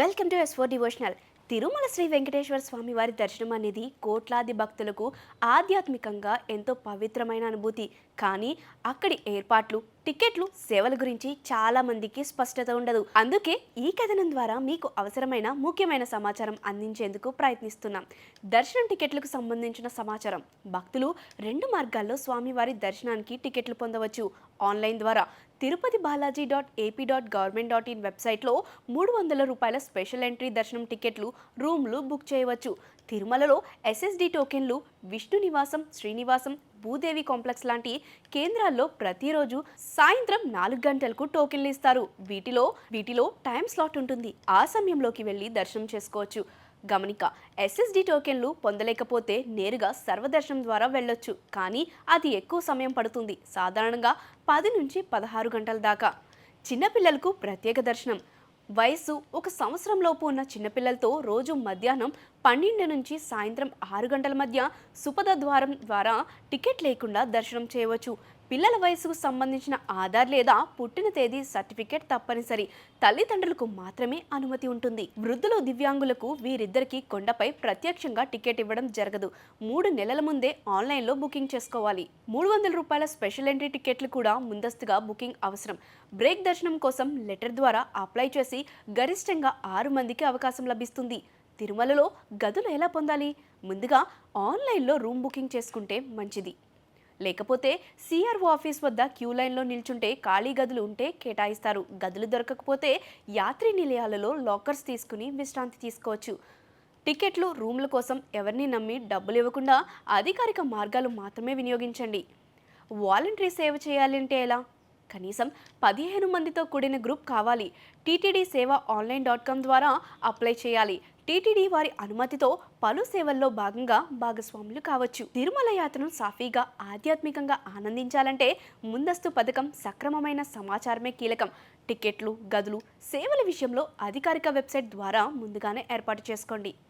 Welcome to S four devotional Tirumala Shri Venkateswara Swamy వారి దర్శనం అనేది కోట్లాది భక్తులకు ఆధ్యాత్మికంగా ఎంతో పవిత్రమైన అనుభూతి. కానీ అక్కడి ఏర్పాట్లు టికెట్లు సేవల గురించి చాలా మందికి స్పష్టత ఉండదు. అందుకే ఈ కథనం ద్వారా మీకు అవసరమైన ముఖ్యమైన సమాచారం అందించేందుకు ప్రయత్నిస్తున్నాం. దర్శనం టికెట్లకు సంబంధించిన సమాచారం. భక్తులు రెండు మార్గాల్లో స్వామివారి దర్శనానికి టికెట్లు పొందవచ్చు. ఆన్లైన్ ద్వారా. Tirupati Balaji dot AP dot government dot in వెబ్సైట్లో మూడు వందల రూపాయల స్పెషల్ ఎంట్రీ దర్శనం టికెట్లు రూమ్లు బుక్ చేయవచ్చు. తిరుమలలో ఎస్ఎస్డి టోకెన్లు విష్ణు నివాసం శ్రీనివాసం భూదేవి కాంప్లెక్స్ లాంటి కేంద్రాల్లో ప్రతిరోజు సాయంత్రం నాలుగు గంటలకు టోకెన్లు ఇస్తారు. వీటిలో వీటిలో టైం స్లాట్ ఉంటుంది. ఆ సమయంలోకి వెళ్ళి దర్శనం చేసుకోవచ్చు. గమనిక ఎస్ఎస్డి టోకెన్లు పొందలేకపోతే నేరుగా సర్వదర్శనం ద్వారా వెళ్ళొచ్చు. కానీ అది ఎక్కువ సమయం పడుతుంది. సాధారణంగా పది నుంచి పదహారు గంటల దాకా. చిన్నపిల్లలకు ప్రత్యేక దర్శనం. వయస్సు ఒక సంవత్సరంలోపు ఉన్న చిన్నపిల్లలతో రోజు మధ్యాహ్నం పన్నెండు నుంచి సాయంత్రం ఆరు గంటల మధ్య సుపద ద్వారం ద్వారా టికెట్ లేకుండా దర్శనం చేయవచ్చు. పిల్లల వయసుకు సంబంధించిన ఆధార్ లేదా పుట్టిన తేదీ సర్టిఫికేట్ తప్పనిసరి. తల్లిదండ్రులకు మాత్రమే అనుమతి ఉంటుంది. వృద్ధులు దివ్యాంగులకు వీరిద్దరికి కొండపై ప్రత్యక్షంగా టికెట్ ఇవ్వడం జరగదు. మూడు నెలల ముందే ఆన్లైన్లో బుకింగ్ చేసుకోవాలి. మూడు వందల రూపాయల స్పెషల్ ఎంట్రీ టికెట్లు కూడా ముందస్తుగా బుకింగ్ అవసరం. బ్రేక్ దర్శనం కోసం లెటర్ ద్వారా అప్లై చేసి గరిష్టంగా ఆరు మందికి అవకాశం లభిస్తుంది. తిరుమలలో గదులు ఎలా పొందాలి? ముందుగా ఆన్లైన్లో రూమ్ బుకింగ్ చేసుకుంటే మంచిది. లేకపోతే సిఆర్ఓ ఆఫీస్ వద్ద క్యూ లైన్లో నిల్చుంటే ఖాళీ గదులు ఉంటే కేటాయిస్తారు. గదులు దొరకకపోతే యాత్రి నిలయాలలో లాకర్స్ తీసుకుని విశ్రాంతి తీసుకోవచ్చు. టికెట్లు రూమ్ల కోసం ఎవరిని నమ్మి డబ్బులు ఇవ్వకుండా అధికారిక మార్గాలు మాత్రమే వినియోగించండి. వాలంటరీ సేవ చేయాలంటే ఎలా? కనీసం పదిహేను మందితో కూడిన గ్రూప్ కావాలి. TTD Seva online dot com ద్వారా అప్లై చేయాలి. టీటీడీ వారి అనుమతితో పలు సేవల్లో భాగంగా భాగస్వాములు కావచ్చు. తిరుమల యాత్రను సాఫీగా ఆధ్యాత్మికంగా ఆనందించాలంటే ముందస్తు పథకం సక్రమమైన సమాచారమే కీలకం. టికెట్లు గదులు సేవల విషయంలో అధికారిక వెబ్సైట్ ద్వారా ముందుగానే ఏర్పాటు చేసుకోండి.